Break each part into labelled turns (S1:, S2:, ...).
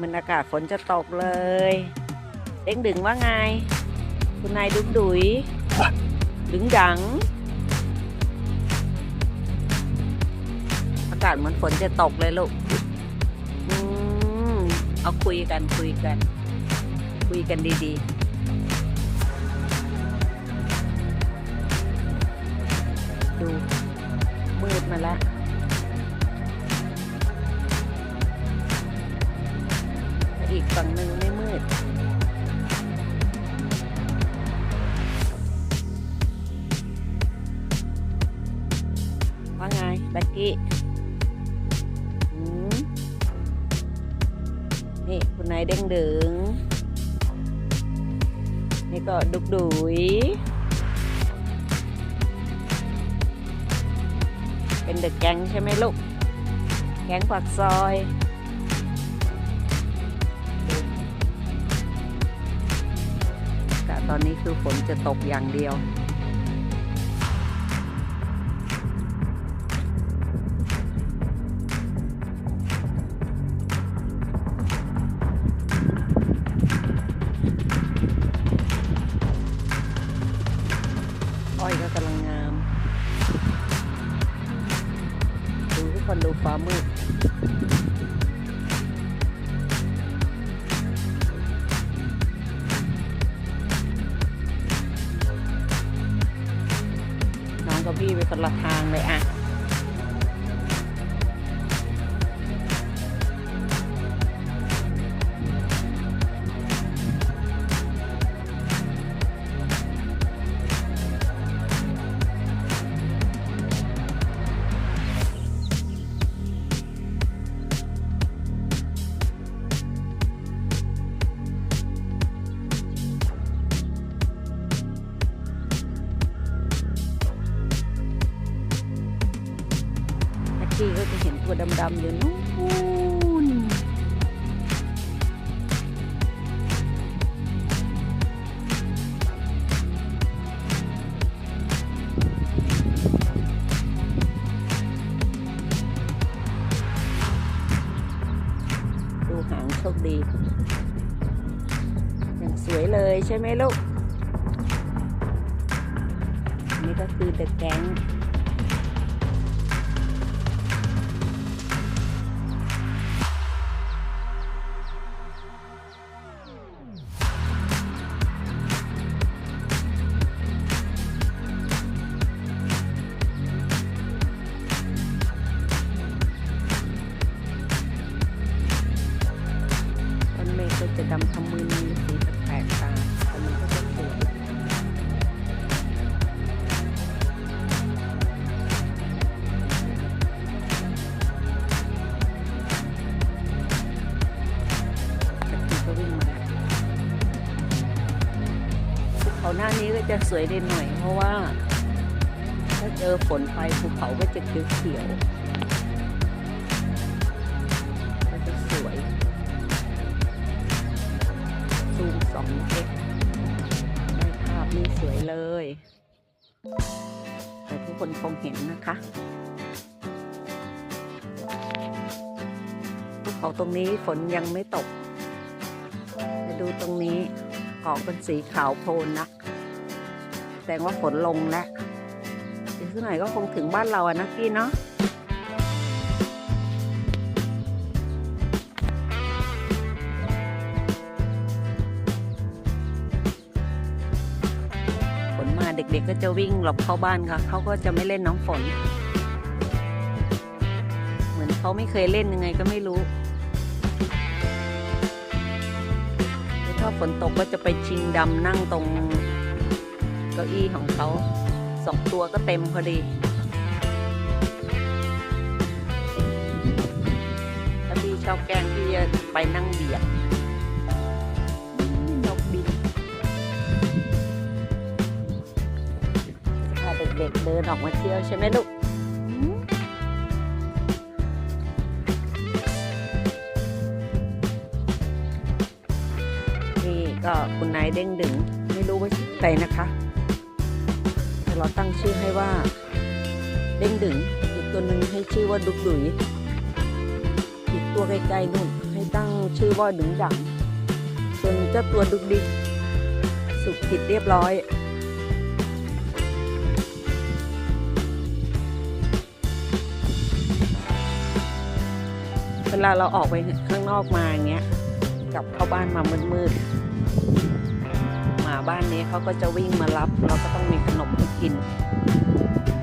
S1: มันอากาศฝนจะตกเลย เด้งดึงว่าไง คุณนายดุกดุยดึงดัง อากาศเหมือนฝนจะตกเลยลูก อืม เอาคุยกันคุยกัน คุยกันดีๆ นี่คุณนายเด้งดึง นี่ก็ดุกดุยเป็นเด็กแก๊งใช่ไหมลูก แก๊งปากซอยแต่ตอนนี้คือฝนจะตกอย่างเดียว มืดน้องกับพี่ไปคนละทางเลยอะ ทีก็จะเห็นตัวดำๆอยู่นู้นดูหางโชคดี อย่างสวยเลยใช่ไหมลูก นี่ก็คือเดอะแก๊ง หน้านี้ก็จะสวยได้หน่อย เพราะว่า ถ้าเจอฝนไปภูเขาก็จะเขียวๆก็จะสวย ซูมสองเอ็กได้ภาพนี่สวยเลย แต่ทุกคนคงเห็นนะคะภูเขาตรงนี้ฝนยังไม่ตก ไปดูตรงนี้ออกเป็นสีขาวโพลนนะ แสดงว่าฝนลงแล้วอีกสักหน่อยก็คงถึงบ้านเราอะนะกี้เนาะฝนมาเด็กๆก็จะวิ่งหลบเข้าบ้านค่ะ เขาก็จะไม่เล่นน้ำฝน เหมือนเขาไม่เคยเล่นยังไงก็ไม่รู้ถ้าฝนตกก็จะไปชิงดำนั่งตรง เก้าอี้ของเขาสองตัวก็เต็มพอดีถ้าพี่ชอบแกล้งพี่จะไปนั่งเบียดนกบินพาเด็กๆเดินออกมาเที่ยวใช่ไหมลูกนี่ก็คุณนายเด้งดึง ไม่รู้ว่าชื่ออะไรนะคะ เราตั้งชื่อให้ว่าเด้งดึง อีกตัวหนึ่งให้ชื่อว่าดุกดุยอีกตัวไกลๆนู่นให้ตั้งชื่อว่าดึงดังส่วนเจ้าตัวดุกดิกสุกผิดเรียบร้อยเวลาเราออกไปข้างนอกมาอย่างเงี้ยกลับเข้าบ้านมามืดๆ บ้านนี้เขาก็จะวิ่งมารับ เราก็ต้องมีขนมให้กิน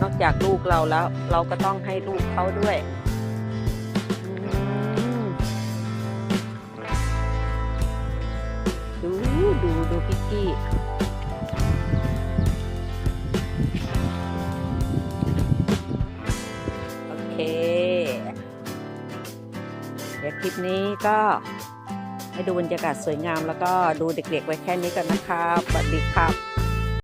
S1: นอกจากลูกเราแล้ว เราก็ต้องให้ลูกเขาด้วยดูดูดูพิกกี้โอเค เดี๋ยวคลิปนี้ก็ ให้ดูบรรยากาศสวยงาม แล้วก็ดูเด็กๆไว้แค่นี้กันนะครับสวัสดีครับ